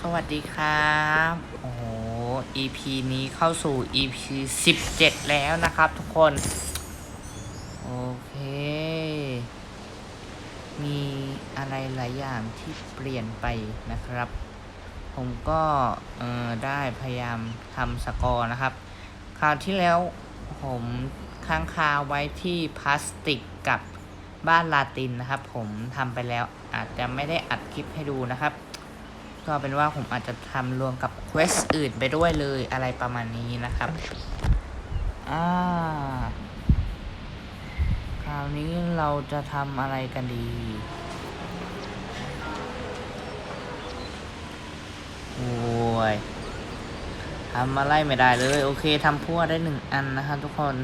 สวัสดีครับ โอ้โห EP นี้เข้าสู่ EP 17 แล้วนะครับทุกคน โอเค มีอะไรหลายอย่างที่เปลี่ยนไปนะครับ ผมก็เออได้พยายามทำสกอร์นะครับ คราวที่แล้วผมค้างคาไว้ที่พลาสติกกับบ้านลาตินนะครับ ผมทำไปแล้วอาจจะไม่ได้อัดคลิปให้ดูนะครับ ก็เป็นว่าผมอาจจะทำรวมกับเควสอื่นไปด้วยเลยอะไรประมาณนี้นะครับ อ่า คราวนี้เราจะทำอะไรกันดีโอ้ยทำอะไรไม่ได้เลย โอเคทำพั่วได้หนึ่งอันนะครับทุกคน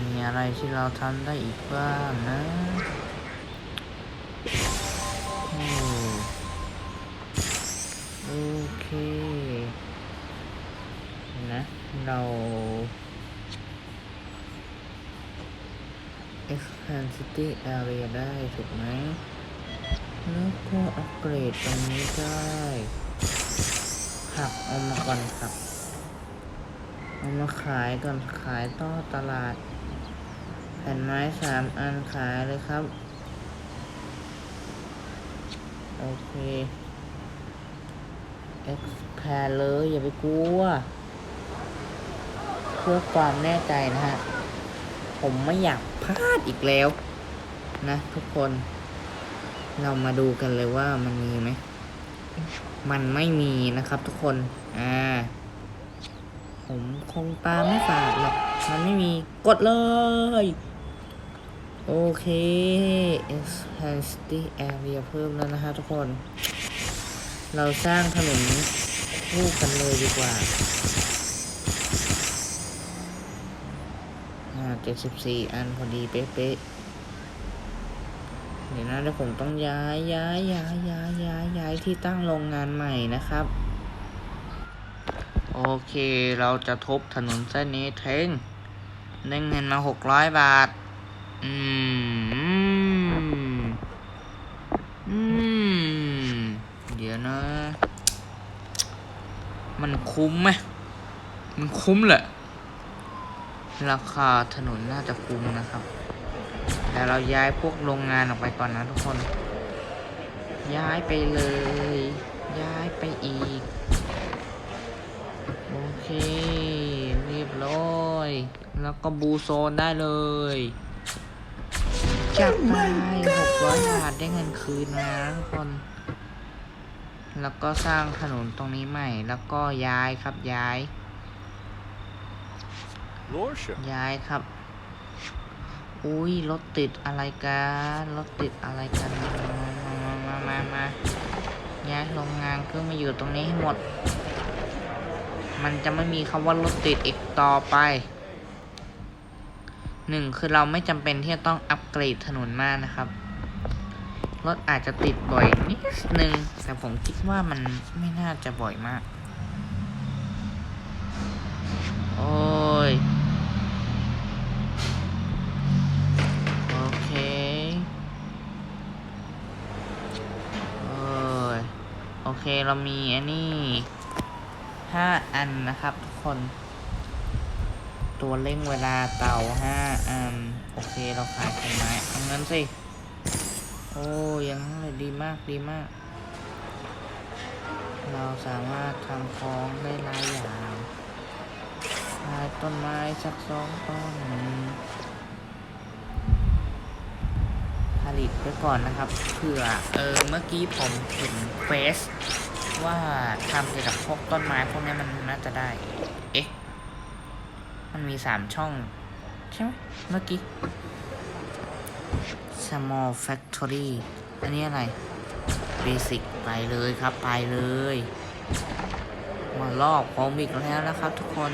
มีอะไรที่เราทำได้อีกบ้างนะ โอเค นะ เรา expand city area ได้ถูกไหม แล้วก็อัปเกรดตรงนี้ได้หักเอามาก่อนครับ เอามาขายก่อนขายต่อตลาด แผ่นไม้สามอันขายเลยครับ โอเค expand เลย อย่าไปกลัว เพื่อความแน่ใจนะฮะ ผมไม่อยากพลาดอีกแล้ว นะ ทุกคน เรามาดูกันเลยว่ามันมีไหม มันไม่มีนะครับทุกคน อ่า ผมคงตามไม่ฝาดหรอก มันไม่มีกดเลย โอเค expand city area เพิ่มแล้วนะฮะทุกคน เราสร้างถนนคู่กันเลยดีกว่าอ่าเจ็ดสิบสี่อันพอดีเป๊ะๆเดี๋ยวนะเดี๋ยวผมต้องย้ายย้ายย้ายย้ายย้ายย้ายที่ตั้งโรงงานใหม่นะครับ โอเคเราจะทุบถนนเส้นนี้เทงได้เงินมาหกร้อยบาท อืม อืม เดี๋ ยวนะ มันคุ้มไหมมันคุ้มแหละ ราคาถนนน่าจะคุ้มนะครับ แต่เราย้ายพวกโรงงานออกไปก่อนนะทุกคน ย้ายไปเลย ย้ายไปอีก โอเคเรียบร้อย แล้วก็บูโซนได้เลยจับไปหกร้อยบาทได้เงินคืนมานะทุกคน แล้วก็สร้างถนนตรงนี้ใหม่ แล้วก็ย้ายครับย้าย Lorsha. ย้ายครับ อุ้ยรถติดอะไรกันรถติดอะไรกันมามามามามาย้ายโรงงานเครื่องมาอยู่ตรงนี้ให้หมด มันจะไม่มีคำว่ารถติดอีกต่อไปหนึ่งคือเราไม่จำเป็นที่จะต้องอัปเกรดถนนมากนะครับ รถอาจจะติดบ่อยนิดนึง แต่ผมคิดว่ามันไม่น่าจะบ่อยมาก โอ้ย โอเคเอ้ย โอเคเรามีอันนี้ห้าอันนะครับทุกคน ตัวเร่งเวลาเต่าห้าอัน โอเคเราขายไข่ไม้เอาเงินสิ อ้ยังเลยดีมากดีมาก เราสามารถทำของได้หลายอย่างขายต้นไม้สักสองต้นผลิตไว้ก่อนนะครับเผื่อเออเมื่อกี้ผมเห็นเฟสว่าทำเกี่ยวกับพวกต้นไม้พวกนี้มันน่าจะได้ เอ๊ะ มันมีสามช่อง ใช่ไหมเมื่อกี้ small factory อันนี้อะไร basic ไปเลยครับไปเลย มาลอกผมอีกแล้วนะครับทุกคน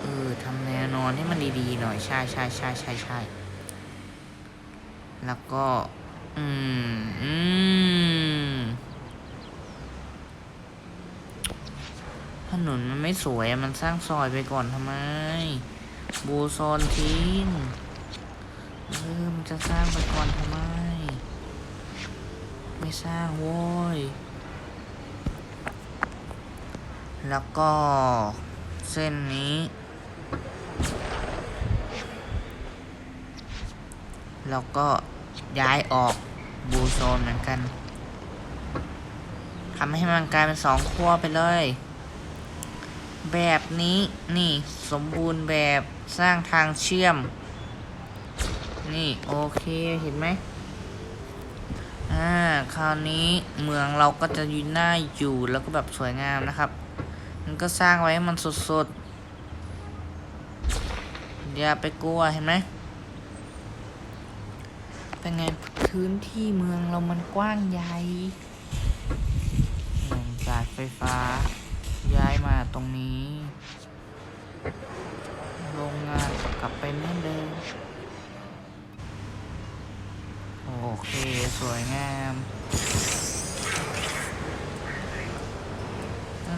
เออทำแนวนอนให้มันดีๆหน่อยใช่ใช่ใช่ใช่ใช่แล้วก็ อืม อืม ถนนมันไม่สวยมันสร้างซอยไปก่อนทำไม บูโซนทิ้ง เออมันจะสร้างไปก่อนทำไม ไม่สร้างโว้ย แล้วก็ เส้นนี้ แล้วก็ย้ายออกบูโซนเหมือนกันทำให้มันกลายเป็นสองขั้วไปเลย แบบนี้นี่สมบูรณ์แบบสร้างทางเชื่อม นี่โอเคเห็นไหมอ่าคราวนี้เมืองเราก็จะยืนหน้าอยู่แล้วก็แบบสวยงามนะครับ มันก็สร้างไว้ให้มันสดๆอย่าไปกลัวเห็นไหมเป็นไงพื้นที่เมืองเรามันกว้างใหญ่หนึ่งจากไฟฟ้า ย้ายมาตรงนี้ โรงงานก็กลับไปเหมือนเดิม โอเค สวยงาม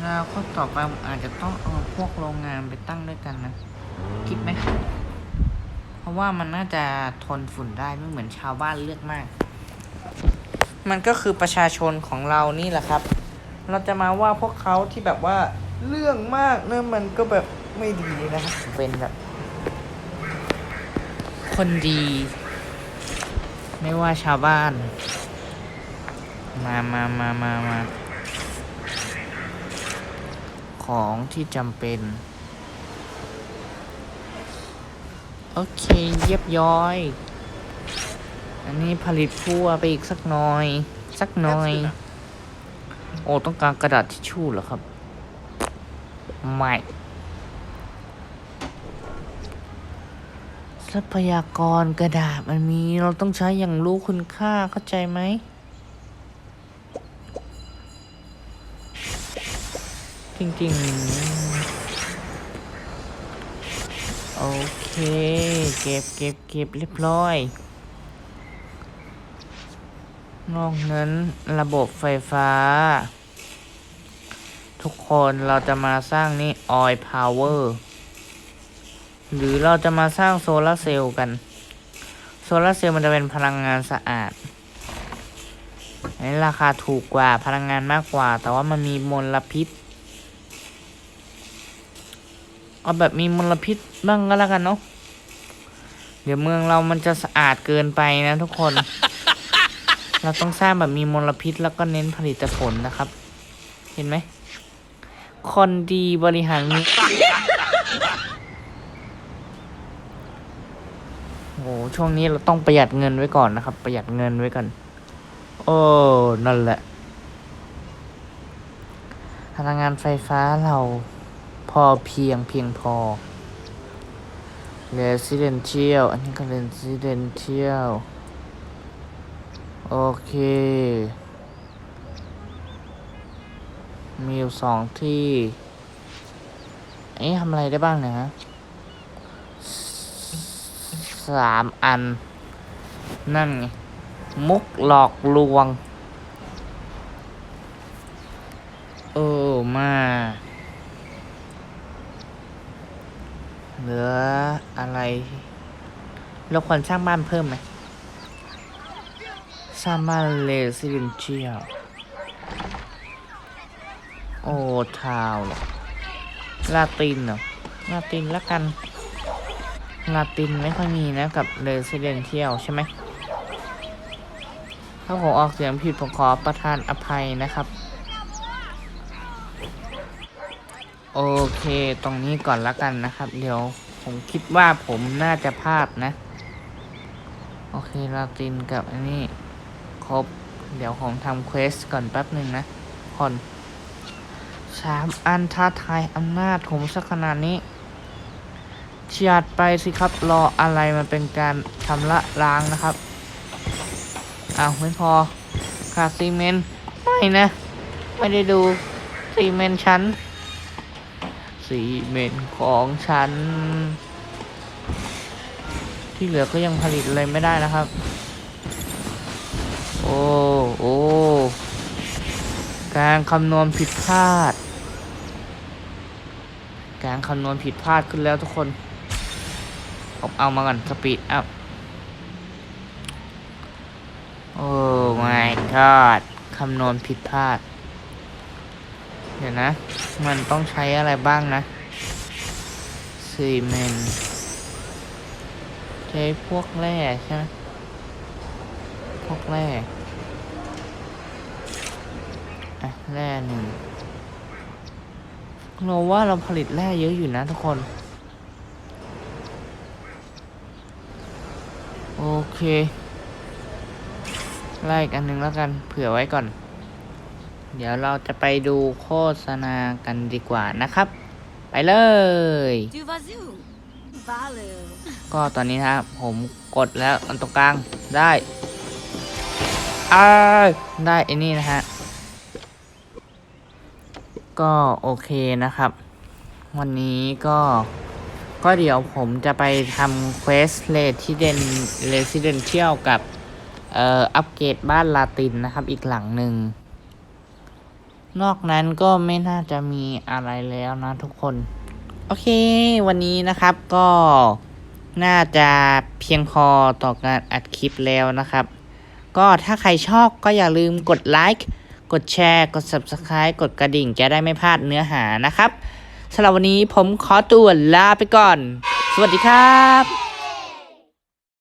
แล้วข้อต่อไปผมอาจจะต้องเอาพวกโรงงานไปตั้งด้วยกันนะ คิดไหมเพราะว่ามันน่าจะทนฝุ่นได้ไม่เหมือนชาวบ้านเลือกมาก มันก็คือประชาชนของเรานี่แหละครับ เราจะมาว่าพวกเขาที่แบบว่าเรื่องมากเนี่ยมันก็แบบไม่ดีนะครับเป็นแบบคนดี ไม่ว่าชาวบ้าน มามามามามาของที่จำเป็น โอเคเยียบย้อย อันนี้ผลิตพั่วไปอีกสักหน่อย สักหน่อย โอ้ ต้องการกระดาษทิชชู่เหรอครับ ไม่ ทรัพยากรกระดาษมันมีเราต้องใช้อย่างรู้คุณค่าเข้าใจไหมจริงๆ โอเค เก็บเก็บเก็บเรียบร้อย นอกนั้นระบบไฟฟ้า ทุกคนเราจะมาสร้างนี่ oil power หรือเราจะมาสร้างโซลาร์เซลล์กันโซลาร์เซลล์มันจะเป็นพลังงานสะอาดอันนี้ราคาถูกกว่าพลังงานมากกว่า แต่ว่ามันมีมลพิษเอาแบบมีมลพิษบ้างก็แล้วกันเนาะเดี๋ยวเมืองเรามันจะสะอาดเกินไปนะทุกคน เราต้องสร้างแบบมีมลพิษแล้วก็เน้นผลิตผลนะครับ เห็นไหมคนดีบริหารเมือง โอ้โห ช่วงนี้เราต้องประหยัดเงินไว้ก่อนนะครับ ประหยัดเงินไว้ก่อน โอ้ นั่นแหละ พลังงานไฟฟ้าเราพอเพียงเพียงพอ residential อันนี้ก็ residential โอเค มีอยู่สองที่ เอ๊ะทำอะไรได้บ้างเนะฮะ สามอัน นั่นไง มุกหลอกลวง เออ มา เหลืออะไรเราควรสร้างบ้านเพิ่มไหมสร้างบ้านเลซิเดนเชียลโอ้ทาวน์เหรอลาตินเหรอลาตินละกัน ลาตินไม่ค่อยมีนะกับ Residential ใช่ไหม ถ้าผมออกเสียงผิดผมขอประทานอภัยนะครับ โอเคตรงนี้ก่อนละกันนะครับ เดี๋ยวผมคิดว่าผมน่าจะพลาดนะ โอเคลาตินกับอันนี้ครบ เดี๋ยวผมทำเควสก่อนแป๊บหนึ่งนะคนสามอันท้าทายอำนาจผมสักขนาดนี้ จัดไปสิครับรออะไรมันเป็นการชำระล้างนะครับอ้าวไม่พอขาดซีเมนต์ไม่นะ ไม่ได้ดูซีเมนต์ชั้นซีเมนต์ของฉัน ที่เหลือก็ยังผลิตอะไรไม่ได้นะครับ โอ้โอ้การคำนวณผิดพลาด การคำนวณผิดพลาดขึ้นแล้วทุกคน ผมเอามาก่อนสปีดอัพโอ้ my god อดคำนวณผิดพลาด เดี๋ยวนะ มันต้องใช้อะไรบ้างนะซีเมนใช้พวกแร่ใช่ไหมพวกแร่อะแร่หนึ่งเราว่าเราผลิตแร่เยอะอยู่นะทุกคน โอเคไล่อีกอันหนึ่งแล้วกัน เผื่อไว้ก่อน เดี๋ยวเราจะไปดูโฆษณากันดีกว่านะครับ ไปเลย Du vas-y Valeu. ก็ตอนนี้นะครับ ผมกดแล้วอันตรงกลางได้อ้าได้ไอ้นี่นะฮะ ก็โอเคนะครับ วันนี้ก็ ก็เดี๋ยวผมจะไปทำเควสเลที่เดนเรสซิเดนเชียลกับเอ่ออัปเกรดบ้านลาตินนะครับอีกหลังหนึ่ง นอกนั้นก็ไม่น่าจะมีอะไรแล้วนะทุกคน โอเค วันนี้นะครับก็น่าจะเพียงพอต่อการอัดคลิปแล้วนะครับ ก็ถ้าใครชอบก็อย่าลืมกดไลค์กดแชร์ กด Subscribe กดกระดิ่งจะได้ไม่พลาดเนื้อหานะครับ สำหรับวันนี้ผมขอตัวลาไปก่อน สวัสดีครับ